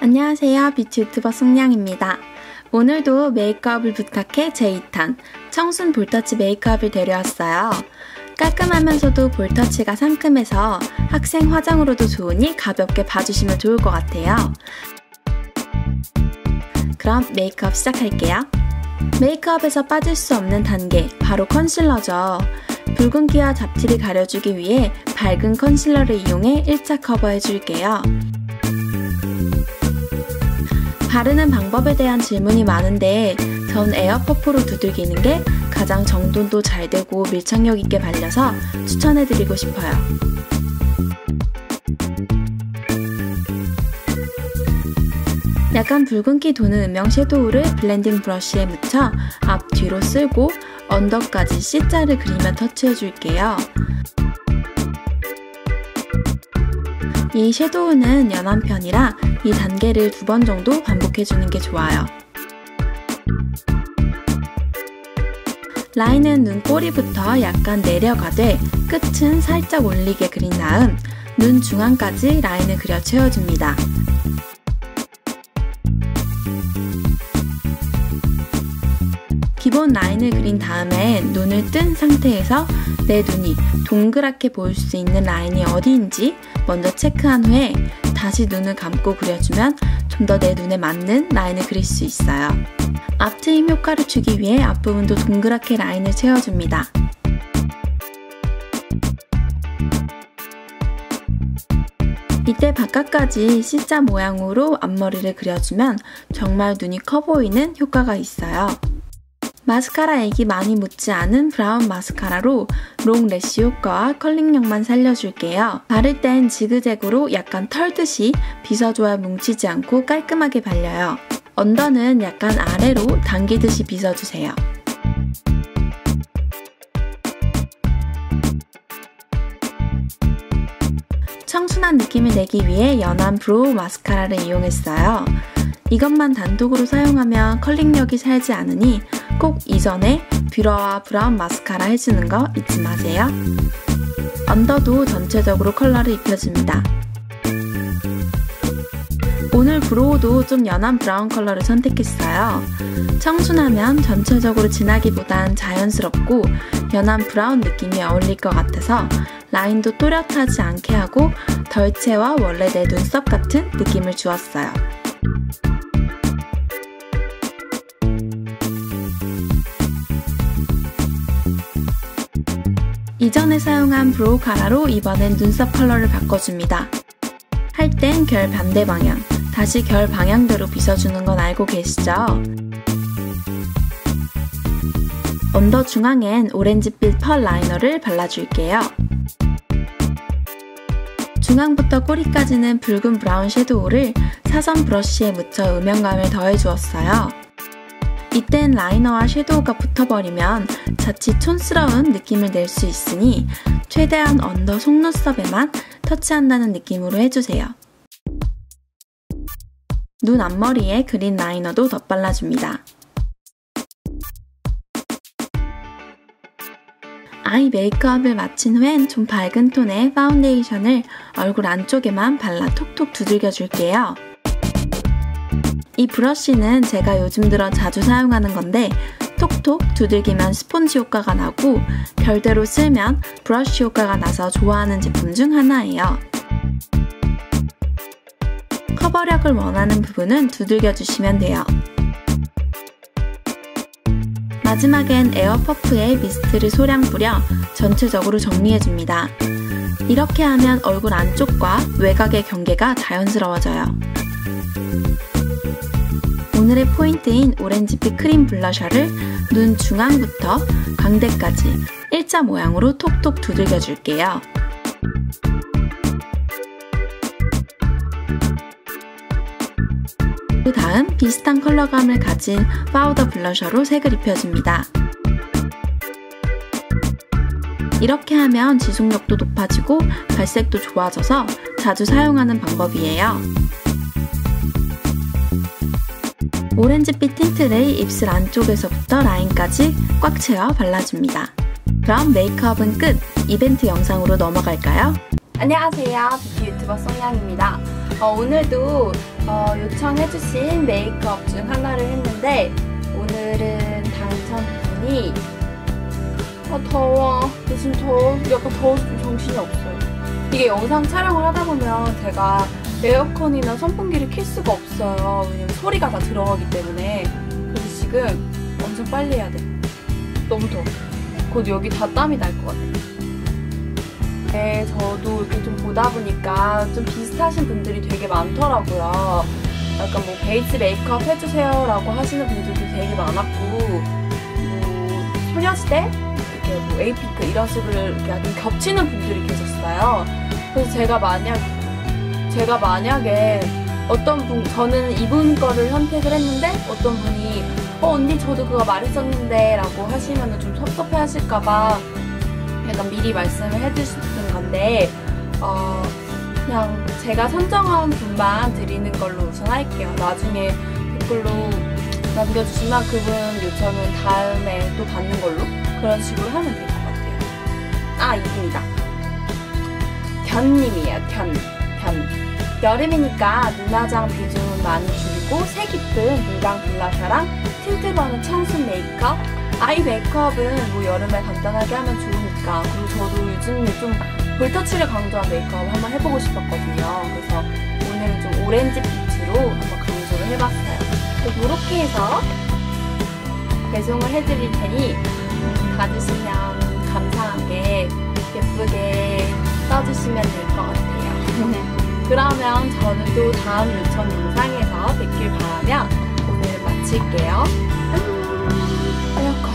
안녕하세요. 뷰티 유튜버 송량입니다. 오늘도 메이크업을 부탁해 제2탄 청순 볼터치 메이크업을 데려왔어요. 깔끔하면서도 볼터치가 상큼해서 학생 화장으로도 좋으니 가볍게 봐주시면 좋을 것 같아요. 그럼 메이크업 시작할게요. 메이크업에서 빠질 수 없는 단계, 바로 컨실러죠. 붉은 기와 잡티를 가려주기 위해 밝은 컨실러를 이용해 1차 커버해줄게요. 바르는 방법에 대한 질문이 많은데 전 에어퍼프로 두들기는 게 가장 정돈도 잘 되고 밀착력 있게 발려서 추천해드리고 싶어요. 약간 붉은기 도는 음영 섀도우를 블렌딩 브러쉬에 묻혀 앞 뒤로 쓸고 언더까지 C자를 그리며 터치해줄게요. 이 섀도우는 연한 편이라 이 단계를 두 번 정도 반복해주는 게 좋아요. 라인은 눈꼬리부터 약간 내려가되 끝은 살짝 올리게 그린 다음 눈 중앙까지 라인을 그려 채워줍니다. 기본 라인을 그린 다음에 눈을 뜬 상태에서 내 눈이 동그랗게 보일 수 있는 라인이 어디인지 먼저 체크한 후에 다시 눈을 감고 그려주면 좀 더 내 눈에 맞는 라인을 그릴 수 있어요. 앞트임 효과를 주기 위해 앞부분도 동그랗게 라인을 채워줍니다. 이때 바깥까지 C자 모양으로 앞머리를 그려주면 정말 눈이 커 보이는 효과가 있어요. 마스카라 액이 많이 묻지 않은 브라운 마스카라로 롱 래쉬 효과와 컬링력만 살려줄게요. 바를 땐 지그재그로 약간 털듯이 빗어줘야 뭉치지 않고 깔끔하게 발려요. 언더는 약간 아래로 당기듯이 빗어주세요. 청순한 느낌을 내기 위해 연한 브로우 마스카라를 이용했어요. 이것만 단독으로 사용하면 컬링력이 살지 않으니 꼭 이전에 뷰러와 브라운 마스카라 해주는 거 잊지 마세요. 언더도 전체적으로 컬러를 입혀줍니다. 오늘 브로우도 좀 연한 브라운 컬러를 선택했어요. 청순하면 전체적으로 진하기보단 자연스럽고 연한 브라운 느낌이 어울릴 것 같아서 라인도 또렷하지 않게 하고 덜체와 원래 내 눈썹 같은 느낌을 주었어요. 이전에 사용한 브로우 카라로 이번엔 눈썹 컬러를 바꿔줍니다. 할 땐 결 반대 방향, 다시 결 방향대로 빗어주는 건 알고 계시죠? 언더 중앙엔 오렌지빛 펄 라이너를 발라줄게요. 중앙부터 꼬리까지는 붉은 브라운 섀도우를 사선 브러쉬에 묻혀 음영감을 더해주었어요. 이땐 라이너와 섀도우가 붙어버리면 자칫 촌스러운 느낌을 낼 수 있으니 최대한 언더 속눈썹에만 터치한다는 느낌으로 해주세요. 눈 앞머리에 그린 라이너도 덧발라줍니다. 아이 메이크업을 마친 후엔 좀 밝은 톤의 파운데이션을 얼굴 안쪽에만 발라 톡톡 두들겨 줄게요. 이 브러쉬는 제가 요즘 들어 자주 사용하는 건데 톡톡 두들기면 스폰지 효과가 나고 별대로 쓸면 브러쉬 효과가 나서 좋아하는 제품 중 하나예요. 커버력을 원하는 부분은 두들겨 주시면 돼요. 마지막엔 에어퍼프에 미스트를 소량 뿌려 전체적으로 정리해줍니다. 이렇게 하면 얼굴 안쪽과 외곽의 경계가 자연스러워져요. 오늘의 포인트인 오렌지빛 크림 블러셔를 눈 중앙부터 광대까지 일자 모양으로 톡톡 두들겨 줄게요. 그 다음 비슷한 컬러감을 가진 파우더 블러셔로 색을 입혀줍니다. 이렇게 하면 지속력도 높아지고 발색도 좋아져서 자주 사용하는 방법이에요. 오렌지빛 틴트를 입술 안쪽에서부터 라인까지 꽉 채워 발라줍니다. 그럼 메이크업은 끝! 이벤트 영상으로 넘어갈까요? 안녕하세요. 뷰티 유튜버 송양입니다. 어, 오늘도 어, 요청해주신 메이크업 중 하나를 했는데 오늘은 당첨분이 어, 더워. 요즘 더워. 약간 더워서 좀 정신이 없어요. 이게 영상 촬영을 하다 보면 제가 에어컨이나 선풍기를 킬 수가 없어요. 왜냐면 소리가 다 들어가기 때문에. 그래서 지금 엄청 빨리 해야 돼. 너무 더워. 곧 여기 다 땀이 날 것 같아요. 네, 저도 이렇게 좀 보다 보니까 좀 비슷하신 분들이 되게 많더라고요. 약간 뭐 베이스 메이크업 해주세요라고 하시는 분들도 되게 많았고, 뭐 소녀시대 이렇게 뭐 에이핑크 이런 식으로 이렇게 약간 겹치는 분들이 계셨어요. 그래서 제가 만약 제가 만약에 어떤 분 저는 이분 거를 선택을 했는데 어떤 분이 어 언니 저도 그거 말했었는데 라고 하시면 좀 섭섭해 하실까봐 약간 미리 말씀을 해주시는 건데 어 그냥 제가 선정한 분만 드리는 걸로 우선 할게요. 나중에 댓글로 남겨주시면 그분 요청은 다음에 또 받는 걸로. 그런 식으로 하면 될 것 같아요. 아 이분이다. 견님이에요 견 견. 여름이니까 눈화장 비중은 많이 줄이고 색 이쁜 물광 블러셔랑 틴트 버는 청순 메이크업 아이 메이크업은 뭐 여름에 간단하게 하면 좋으니까. 그리고 저도 요즘에 좀 볼터치를 강조한 메이크업 한번 해보고 싶었거든요. 그래서 오늘은 좀 오렌지 빛으로 한번 강조를 해봤어요. 이렇게 해서 배송을 해드릴 테니 받으시면 감사하게 예쁘게 써주시면 될 것 같아요 그러면 저는 또 다음 요청 영상에서 뵙길 바라며 오늘 마칠게요. 안녕.